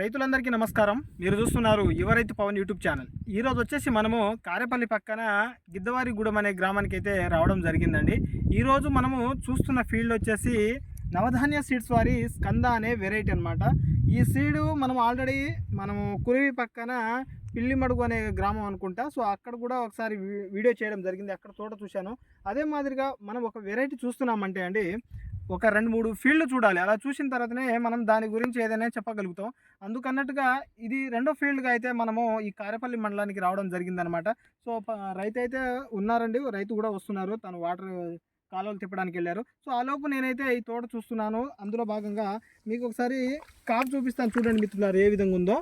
రైతులందరికీ నమస్కారం. మీరు చూస్తున్నారు యువ రైతు పవన్ యూట్యూబ్ ఛానల్. ఈ రోజు వచ్చేసి మనము కారేపల్లి పక్కన గిద్దవారిగూడెం అనే గ్రామానికి అయితే రావడం జరిగిందండి. ఈరోజు మనము చూస్తున్న ఫీల్డ్ వచ్చేసి నవధాన్య సీడ్స్ వారి స్కంద అనే వెరైటీ అనమాట ఈ సీడు మనం ఆల్రెడీ మనము కురివి పక్కన పిల్లిమడుగు అనే గ్రామం అనుకుంటా. సో అక్కడ కూడా ఒకసారి వీడియో చేయడం జరిగింది. అక్కడ తోట చూశాను. అదే మాదిరిగా మనం ఒక వెరైటీ చూస్తున్నామంటే అండి ఒక రెండు మూడు ఫీల్డ్ చూడాలి. అలా చూసిన తర్వాతనే మనం దాని గురించి ఏదైనా చెప్పగలుగుతాం. అందుకన్నట్టుగా ఇది రెండో ఫీల్డ్గా అయితే మనము ఈ కారేపల్లి మండలానికి రావడం జరిగిందనమాట. సో రైతు అయితే ఉన్నారండి. రైతు కూడా వస్తున్నారు. తను వాటర్ కాలువలు తిప్పడానికి వెళ్ళారు. సో ఆ లోపు నేనైతే ఈ తోట చూస్తున్నాను. అందులో భాగంగా మీకు ఒకసారి కాపు చూపిస్తాను చూడండి మిత్రులారు ఏ విధంగా ఉందో.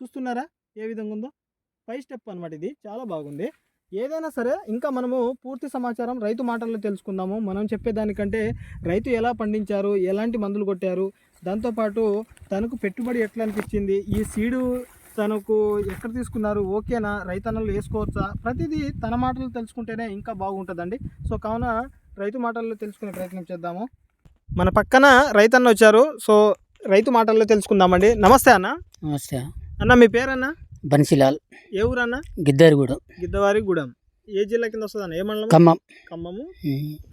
చూస్తున్నారా? ఏ విధంగా ఉందో? ఫైవ్ స్టెప్ అనమాట ఇది. చాలా బాగుంది. ఏదైనా సరే ఇంకా మనము పూర్తి సమాచారం రైతు మాటల్లో తెలుసుకుందాము. మనం చెప్పేదానికంటే రైతు ఎలా పండించారు ఎలాంటి మందులు కొట్టారు దాంతోపాటు తనకు పెట్టుబడి ఎట్లా అనిపించింది ఈ సీడు తనకు ఎక్కడ తీసుకున్నారు ఓకేనా రైతన్నలు వేసుకోవచ్చా? ప్రతిదీ తన మాటలు తెలుసుకుంటేనే ఇంకా బాగుంటుందండి. సో కావున రైతు మాటల్లో తెలుసుకునే ప్రయత్నం చేద్దాము. మన పక్కన రైతన్న వచ్చారు. సో రైతు మాటల్లో తెలుసుకుందామండి. నమస్తే అన్న. నమస్తే. అన్న మీ పేరన్న? బన్సిలాల్. ఏ ఊరన్న? గిద్దరిగూడెం. గిద్దవారి గూడెం ఏ జిల్లా కింద వస్తుంది అన్న ఏ మండలం? ఖమ్మం. ఖమ్మము.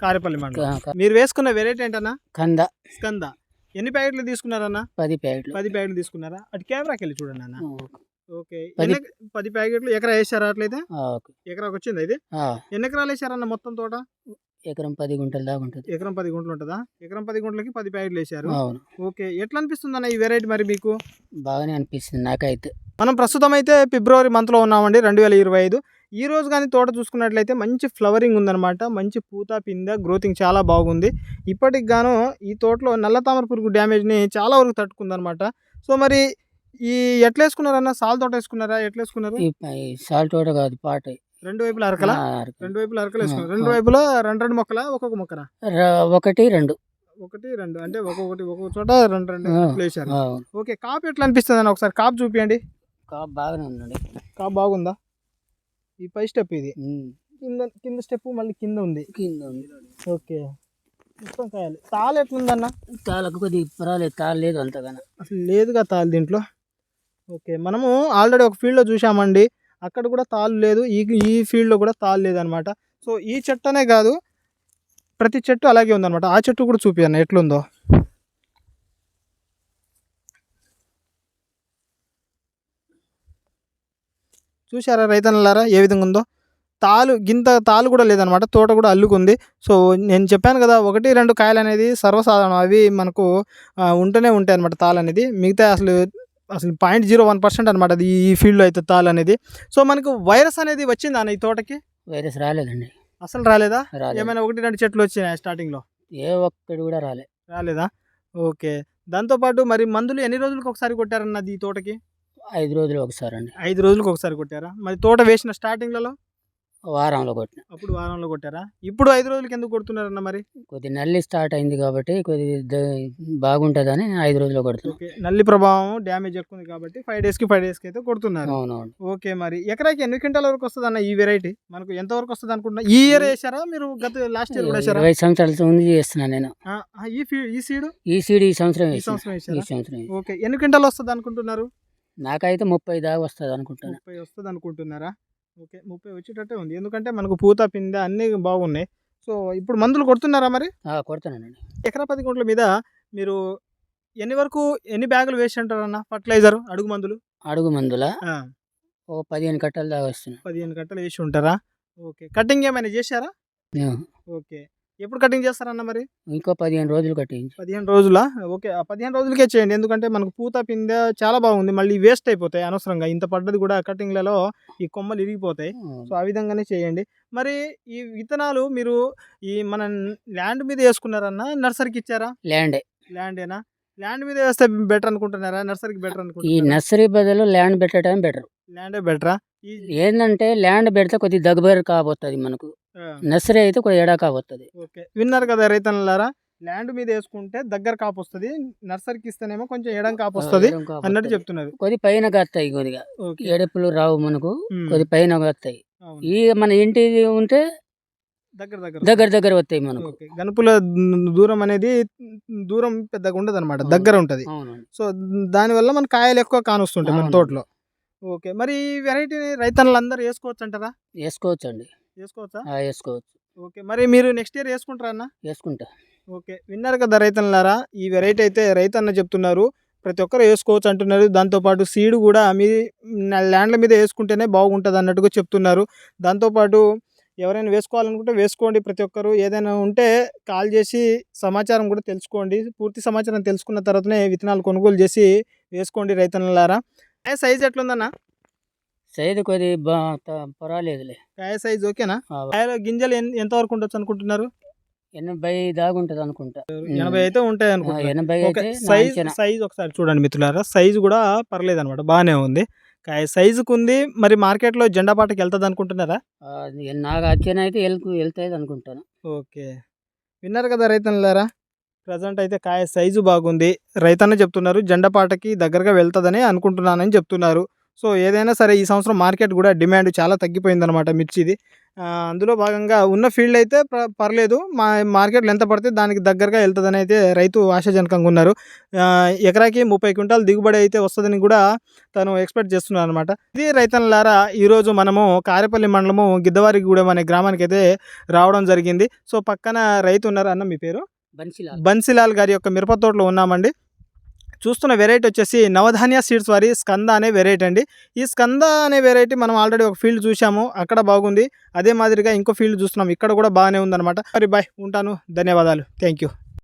కారేపల్లి మండలం. మీరు వేసుకున్న వెరైటీ ఏంటన్నా? కంద. స్కంద ఎన్ని ప్యాకెట్లు తీసుకున్నారన్న? పది ప్యాకెట్లు. పది ప్యాకెట్లు తీసుకున్నారా? అటు కెమెరాకి వెళ్ళి చూడండి అన్న. ఓకే. పది- ప్యాకెట్లు ఎకరా వేసారా అట్లయితే. ఎకరాకు వచ్చింది అయితే ఎన్ని ఎకరాలు వేసారన్న మొత్తం తోట? ఎకరం పది గుంటల దాకా ఉంటుంది. ఎకరం పది గుంటలు ఉంటుందా? ఎకరం పది గుంటలకి పది ప్యాకెట్లు వేసారు అవును. ఓకే ఎట్లా అనిపిస్తుంది అన్న ఈ వెరైటీ మరి మీకు? బాగానే అనిపిస్తుంది నాకైతే. మనం ప్రస్తుతం అయితే ఫిబ్రవరి మంత్లో ఉన్నామండి రెండు వేల ఇరవై ఐదు. ఈ రోజు కానీ తోట చూసుకున్నట్లయితే మంచి ఫ్లవరింగ్ ఉందన్నమాట. మంచి పూత పిందె గ్రోతింగ్ చాలా బాగుంది. ఇప్పటికి గాను ఈ తోటలో నల్ల తామర పురుగు డ్యామేజ్ని చాలా వరకు తట్టుకుందనమాట సో మరి ఈ ఎట్లా వేసుకున్నారన్న సాల్ తోట వేసుకున్నారా? ఎట్లా వేసుకున్నారు ఈ ప- ఈ సాల్ట్ తోట కాదు పాట. రెండు వైపుల అరకల. రెండు వైపుల అరకలు వేసుకున్నారు ఆ, రెండు. వైపులా రెండు రెండు మొక్కల ఒక్కొక్క మొక్కన ర- ఒకటి రెండు. ఒకటి రెండు. అంటే ఒక్కొక్కటి ఒక్కొక్క చోట రెండు రెండు. వేసారు ఓకే కాపు ఎట్లా అనిపిస్తుంది అన్న ఒకసారి? కాపు చూపియండి. కాపు బాగానే ఉందండి. కాపు బాగుందా? ఈ పై స్టెప్ ఇది. కింద కింద స్టెప్ మళ్ళీ కింద ఉంది. కింద ఉంది. ఓకే. మొత్తం కాయాలి. తాలు ఎట్లుందన్న? తాళ్ళకు కొద్దిగా పర్వాలేదు. తాళ్ళు లేదు అంతగానో. అసలు లేదుగా తాలు దీంట్లో. ఓకే మనము ఆల్రెడీ ఒక ఫీల్డ్లో చూసామండి అక్కడ కూడా తాళ్ళు లేదు. ఈ ఈ ఫీల్డ్లో కూడా తాళ్ళు లేదనమాట. సో ఈ చెట్టు అనే కాదు ప్రతి చెట్టు అలాగే ఉందన్నమాట ఆ చెట్టు కూడా చూపియన్న ఎట్లుందో? చూసారా రైతన్నలారా? ఏ విధంగా ఉందో? తాలు గింత తాలు కూడా లేదనమాట. తోట కూడా అల్లుకుంది. సో నేను చెప్పాను కదా ఒకటి రెండు కాయలు అనేది సర్వసాధారణం. అవి మనకు ఉంటూనే ఉంటాయి అనమాట తాలు అనేది మిగతా అసలు అసలు పాయింట్ జీరో వన్ పర్సెంట్ అనమాట అది ఈ ఫీల్డ్లో అయితే తాలు అనేది. సో మనకు వైరస్ అనేది వచ్చిందా అన్న ఈ తోటకి? వైరస్ రాలేదండి. అసలు రాలేదా? రాలేదు. ఏమైనా ఒకటి రెండు చెట్లు వచ్చినాయి స్టార్టింగ్లో? ఏ ఒక్కటి కూడా రాలే. రాలేదా? ఓకే. దాంతోపాటు మరి మందులు ఎన్ని రోజులకు ఒకసారి కొట్టారన్నది ఈ తోటకి? ఐదు రోజులు ఒకసారి అండి ఐదు రోజులకు ఒకసారి కొట్టారా? మరి తోట వేసిన స్టార్టింగ్లలో? వారంలో కొట్టిన. అప్పుడు వారంలో కొట్టారా? ఇప్పుడు ఐదు రోజులకి ఎందుకు కొడుతున్నారన్న మరి? కొద్ది నల్లి స్టార్ట్ అయింది కాబట్టి కొద్ది బాగుంటుందని ఐదు రోజులు కొడుతున్నాను నల్లి ప్రభావం డ్యామేజ్ ఎక్కువ ఉంది కాబట్టి ఫైవ్ డేస్కి ఫైవ్ డేస్కి అయితే కొడుతున్నారు. అవునవును. ఓకే మరి ఎకరాకి ఎన్ని క్వింటాల వరకు వస్తుంది అన్న ఈ వెరైటీ? మనకు ఎంత వరకు వస్తుంది అనుకుంటున్నా? ఈ ఇయర్ వేసారా మీరు గత లాస్ట్ ఇయర్ కూడా ఇరవై సంవత్సరాల ముందు చేస్తున్నాను నేను. ఈ ఈ సీడ్? ఈ సీడ్ ఈ సంవత్సరం ఈ సంవత్సరం. ఓకే ఎన్ని క్వింటాలు వస్తుంది అనుకుంటున్నారు? నాకైతే ముప్పై దాకా వస్తుంది అనుకుంటాను ముప్పై వస్తుంది అనుకుంటున్నారా? ఓకే. ముప్పై వచ్చేటట్టే ఉంది. ఎందుకంటే మనకు పూత పిందె అన్నీ బాగున్నాయి. సో ఇప్పుడు మందులు కొడుతున్నారా మరి? ఆ, కొడతానండి ఎకరా పది గుంటల మీద మీరు ఎన్ని వరకు ఎన్ని బ్యాగులు వేసి ఉంటారన్న ఫర్టిలైజర్ అడుగు మందులు? అడుగు మందుల? ఓ పదిహేను కట్టలు దాకా వస్తున్నాయి. పదిహేను కట్టలు వేసి ఉంటారా? ఓకే. కటింగ్ ఏమైనా చేశారా? ఓకే. ఎప్పుడు కటింగ్ చేస్తారన్న మరి? ఇంకో పదిహేను రోజులు కట్టించి పదిహేను రోజుల? ఓకే ఆ పదిహేను రోజులకే చేయండి. ఎందుకంటే మనకు పూత పిందె చాలా బాగుంది. మళ్ళీ వేస్ట్ అయిపోతాయి అనవసరంగా. ఇంత పడ్డది కూడా కటింగ్లలో ఈ కొమ్మలు ఇరిగిపోతాయి. సో ఆ విధంగానే చేయండి. మరి ఈ విత్తనాలు మీరు ఈ మన ల్యాండ్ మీద వేసుకున్నారన్న నర్సరీకి ఇచ్చారా? ల్యాండ్. ల్యాండేనా? ల్యాండ్ మీద వేస్తే బెటర్ అనుకుంటున్నారా? నర్సరీకి బెటర్ ఈ అనుకుంటున్నారా? నర్సరీ బదులు ల్యాండ్ పెట్టడం బెటర్. ల్యాండే బెటరా? ఈ ఏంటంటే ల్యాండ్ పెడితే కొద్ది దగ్గర కాబోతుంది మనకు. నర్సరీ అయితే కొద్ది ఎడా కాబోతుంది. ఓకే. విన్నారు కదా రైతన్నలారా? ల్యాండ్ మీద వేసుకుంటే దగ్గర కాపు వస్తుంది నర్సరీకి ఇస్తేనేమో కొంచెం ఎడం కాపు వస్తుంది అన్నట్టు చెప్తున్నారు కొద్ది పైన కాస్తాయి కొద్దిగా. ఎడపులు రావు మనకు కొద్ది పైన కాస్తాయి. ఈ మన ఇంటి ఉంటే దగ్గర దగ్గర దగ్గర దగ్గర వస్తాయి మనకు. గనుపుల దూరం అనేది దూరం పెద్దగా ఉండదు అనమాట. దగ్గర ఉంటుంది. సో దానివల్ల మన కాయలు ఎక్కువ కానొస్తుంటాయి మన. తోటలో. ఓకే. మరి ఈ వెరైటీ రైతన్నలు అందరూ వేసుకోవచ్చు అంటారా వేసుకోవచ్చు అండి వేసుకోవచ్చా? వేసుకోవచ్చు. ఓకే. మరి మీరు నెక్స్ట్ ఇయర్ వేసుకుంటారా అన్న? వేసుకుంటా. ఓకే. విన్నారు కదా రైతన్నలారా ఈ వెరైటీ అయితే రైతన్న చెప్తున్నారు. ప్రతి ఒక్కరు వేసుకోవచ్చు అంటున్నారు. దాంతోపాటు సీడ్ కూడా మీ ల్యాండ్ల మీద వేసుకుంటేనే బాగుంటుంది అన్నట్టుగా చెప్తున్నారు. దాంతోపాటు ఎవరైనా వేసుకోవాలనుకుంటే వేసుకోండి ప్రతి ఒక్కరు. ఏదైనా ఉంటే కాల్ చేసి సమాచారం కూడా తెలుసుకోండి. పూర్తి సమాచారం తెలుసుకున్న తర్వాతనే విత్తనాలు కొనుగోలు చేసి వేసుకోండి రైతన్నలారా. సైజ్ ఎట్లుందన్న? సైజు కొద్ది పర్వాలేదులే. కాయ సైజ్ ఓకేనా? కాయల గింజలు ఎన్- ఎంతవరకు ఉండొచ్చు అనుకుంటున్నారు? ఎనభై దాకా ఉంటుంది అనుకుంటా. ఎనభై అయితే ఉంటాయి ఆ, అనుకుంటున్నారు. ఎనభై సైజ్ ఒకసారి చూడండి మిత్రులారా. సైజు కూడా పర్లేదు అనమాట బాగానే ఉంది. కాయ సైజుకు ఉంది మరి మార్కెట్లో జెండా పాటకి వెళ్తుంది అనుకుంటున్నారా? నాకు అంచనా అయితే వెళ్తూ వెళ్తాయి అనుకుంటాను. ఓకే. విన్నారు కదా రైతన్నలారా? ప్రజెంట్ అయితే కాయ సైజు బాగుంది. రైతన్న చెప్తున్నారు జెండా పాటకి దగ్గరగా వెళ్తుందని అనుకుంటున్నానని చెప్తున్నారు. సో ఏదైనా సరే ఈ సంవత్సరం మార్కెట్ కూడా డిమాండ్ చాలా తగ్గిపోయిందనమాట మిర్చిది. అందులో భాగంగా ఉన్న ఫీల్డ్ అయితే పర్లేదు. మా మార్కెట్లో ఎంత పడితే దానికి దగ్గరగా వెళ్తుందని అయితే రైతు ఆశాజనకంగా ఉన్నారు. ఎకరాకి ముప్పై క్వింటాల్ దిగుబడి అయితే వస్తుందని కూడా తను ఎక్స్పెక్ట్ చేస్తున్నాను అనమాట ఇది రైతన్నలారా ఈరోజు మనము కారేపల్లి మండలము గిద్దవారిగూడెం అనే గ్రామానికి అయితే రావడం జరిగింది. సో పక్కన రైతు ఉన్నారు అన్న మీ పేరు? బన్సిలాల్. బన్సిలాల్ గారి యొక్క మిరప తోటలో ఉన్నామండి. చూస్తున్న వెరైటీ వచ్చేసి నవధాన్య సీడ్స్ వారి స్కంద అనే వెరైటీ అండి. ఈ స్కంద అనే వెరైటీ మనం ఆల్రెడీ ఒక ఫీల్డ్ చూసాము అక్కడ బాగుంది. అదే మాదిరిగా ఇంకో ఫీల్డ్ చూస్తున్నాం ఇక్కడ కూడా బాగానే ఉందన్నమాట. మరి బాయ్ ఉంటాను. ధన్యవాదాలు. Thank you